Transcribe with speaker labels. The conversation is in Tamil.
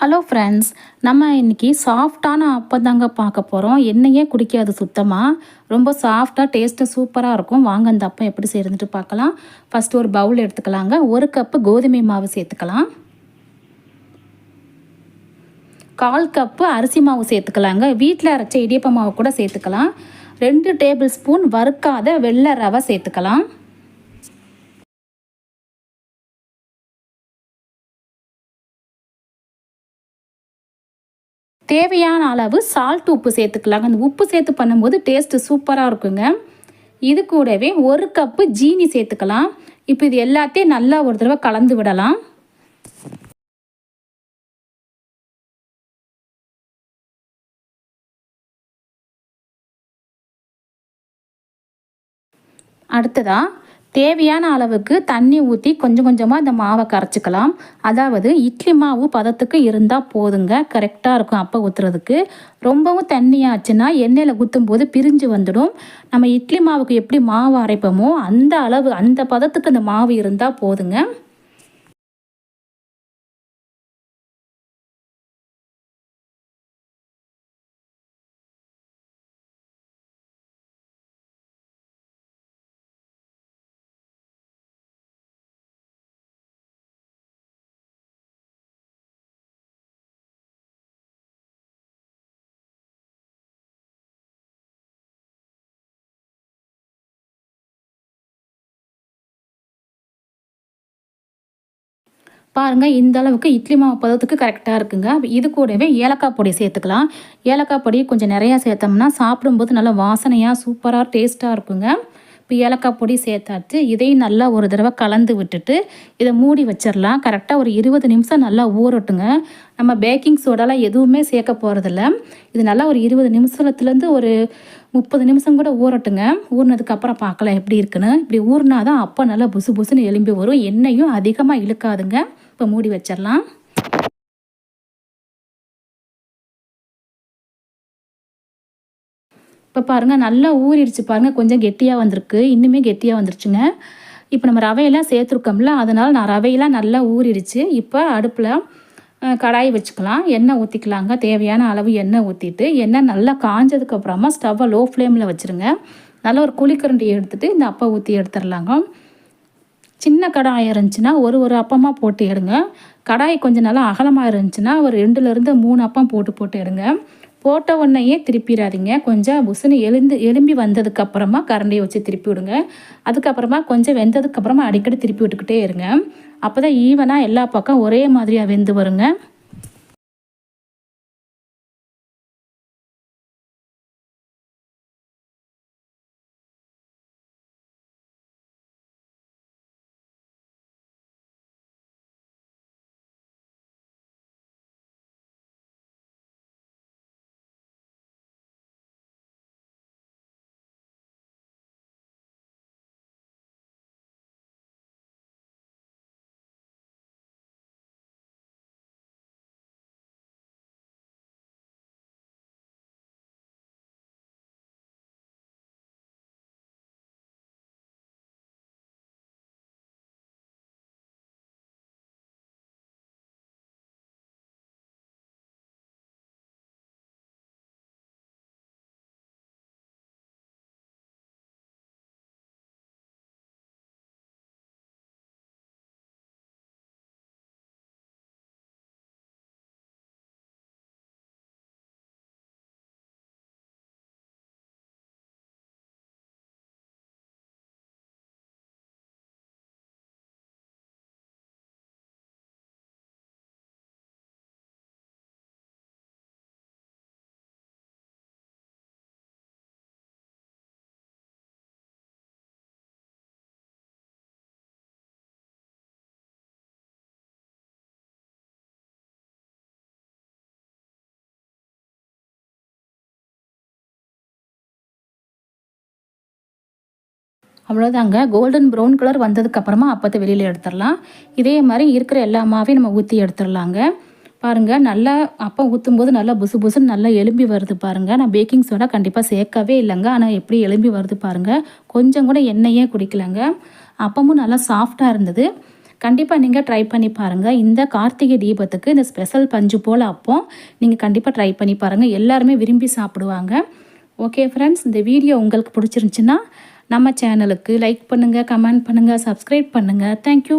Speaker 1: ஹலோ ஃப்ரெண்ட்ஸ் நம்ம இன்றைக்கி சாஃப்டான அப்பம் தாங்க பார்க்க போகிறோம் எண்ணெயே குடிக்காது சுத்தமாக ரொம்ப சாஃப்டாக டேஸ்ட்டு சூப்பராக இருக்கும். வாங்க அந்த அப்பம் எப்படி சேர்ந்துட்டு பார்க்கலாம். ஃபஸ்ட்டு ஒரு பவுல் எடுத்துக்கலாங்க. ஒரு கப்பு கோதுமை மாவு சேர்த்துக்கலாம். கால் கப்பு அரிசி மாவு சேர்த்துக்கலாங்க. வீட்டில் அரைச்ச இடியப்ப மாவு கூட சேர்த்துக்கலாம். ரெண்டு டேபிள் ஸ்பூன் வறுக்காத வெள்ளை ரவை சேர்த்துக்கலாம். தேவையான அளவு சால்ட் உப்பு சேர்த்துக்கலாங்க அந்த உப்பு சேர்த்து பண்ணும்போது டேஸ்ட்டு சூப்பராக இருக்குங்க. இது கூடவே ஒரு கப்பு ஜீனி சேர்த்துக்கலாம். இப்போ இது எல்லாத்தையும் நல்லா ஒரு தடவை கலந்து விடலாம். அடுத்ததாக தேவையான அளவுக்கு தண்ணி ஊற்றி கொஞ்சம் கொஞ்சமாக இந்த மாவை கரைச்சிக்கலாம். அதாவது இட்லி மாவு பதத்துக்கு இருந்தால் போதுங்க. கரெக்டாக இருக்கும் அப்போ ஊற்றுறதுக்கு ரொம்பவும் தண்ணியாச்சுன்னா எண்ணெயில் ஊற்றும் போது பிரிஞ்சு வந்துடும். நம்ம இட்லி மாவுக்கு எப்படி மாவு அரைப்போமோ அந்த அளவு அந்த பதத்துக்கு அந்த மாவு இருந்தால் போதுங்க. பாருங்கள் இந்த அளவுக்கு இட்லி மாவு பதத்துக்கு கரெக்டாக இருக்குங்க. இது கூடவே ஏலக்காய் பொடி சேர்த்துக்கலாம். ஏலக்காய் பொடி கொஞ்சம் நிறையா சேர்த்தோம்னா சாப்பிடும்போது நல்லா வாசனையாக சூப்பராக டேஸ்ட்டாக இருக்குங்க. இப்போ ஏலக்காய் பொடி சேர்த்தாச்சு. இதையும் நல்லா ஒரு தடவை கலந்து விட்டுட்டு இதை மூடி வச்சிடலாம். கரெக்டாக ஒரு இருபது நிமிஷம் நல்லா ஊறட்டுங்க. நம்ம பேக்கிங் சோடாலாம் எதுவுமே சேர்க்க போகிறதில்ல இது நல்லா ஒரு இருபது நிமிஷத்துலேருந்து ஒரு முப்பது நிமிஷம் கூட ஊறட்டுங்க. ஊறினதுக்கப்புறம் பார்க்கலாம் எப்படி இருக்குன்னு. இப்படி ஊறினா தான் அப்போ நல்லா புசு புசுன்னு எலும்பி வரும். எண்ணெயும் அதிகமாக இழுக்காதுங்க. இப்போ மூடி வச்சிடலாம். இப்போ பாருங்கள் நல்லா ஊறிடுச்சு. பாருங்கள் கொஞ்சம் கெட்டியாக வந்திருக்கு. இன்னுமே கெட்டியாக வந்துருச்சுங்க. இப்போ நம்ம ரவையெல்லாம் சேர்த்துருக்கோம்ல அதனால் நான் ரவையெல்லாம் நல்லா ஊறிடுச்சு. இப்போ அடுப்பில் கடாய் வச்சுக்கலாம். எண்ணெய் ஊற்றிக்கலாங்க தேவையான அளவு எண்ணெய் ஊற்றிட்டு எண்ணெய் நல்லா காஞ்சதுக்கப்புறமா ஸ்டவ்வை லோ ஃப்ளேமில் வச்சுருங்க. நல்லா ஒரு குழிக்கரண்டி எடுத்துகிட்டு இந்த அப்பா ஊற்றி எடுத்துடலாங்க. சின்ன கடாய் இருந்துச்சுன்னா ஒரு ஒரு அப்பமாக போட்டு எடுங்க. கடாய் கொஞ்சம் நல்லா அகலமாக இருந்துச்சுன்னா ஒரு ரெண்டுலேருந்து மூணு அப்பம் போட்டு போட்டு எடுங்க. போட்ட உடனேயே திருப்பிடாதீங்க. கொஞ்சம் புசுன்னு எழுந்து எலும்பி வந்ததுக்கப்புறமா கரண்டியை வச்சு திருப்பி விடுங்க. அதுக்கப்புறமா கொஞ்சம் வெந்ததுக்கப்புறமா அடிக்கடி திருப்பி விட்டுக்கிட்டே இருங்க. அப்போ தான் ஈவனாக எல்லா பக்கம் ஒரே மாதிரியாக வெந்து வருங்க. அவ்வளோதாங்க கோல்டன் ப்ரௌன் கலர் வந்ததுக்கப்புறமா அப்பத்தை வெளியில் எடுத்துடலாம். இதே மாதிரி இருக்கிற எல்லா மாவையும் நம்ம ஊற்றி எடுத்துடலாங்க. பாருங்கள் நல்லா அப்போ ஊற்றும் போது நல்லா புசு புசுன்னு நல்லா எலும்பி வருது பாருங்கள் நான் பேக்கிங் சோடா கண்டிப்பாக சேர்க்கவே இல்லைங்க. ஆனால் எப்படி எலும்பி வருது பாருங்கள் கொஞ்சம் கூட எண்ணெயே குடிக்கலங்க. அப்பமும் நல்லா சாஃப்டாக இருந்தது. கண்டிப்பாக நீங்கள் ட்ரை பண்ணி பாருங்கள் இந்த கார்த்திகை தீபத்துக்கு இந்த ஸ்பெஷல் பஞ்சு போல் அப்போ நீங்கள் கண்டிப்பாக ட்ரை பண்ணி பாருங்கள் எல்லாருமே விரும்பி சாப்பிடுவாங்க. ஓகே ஃப்ரெண்ட்ஸ் இந்த வீடியோ உங்களுக்கு பிடிச்சிருந்துச்சின்னா நம்ம சேனலுக்கு லைக் பண்ணுங்கள் கமெண்ட் பண்ணுங்கள் சப்ஸ்கிரைப் பண்ணுங்கள் தேங்க்யூ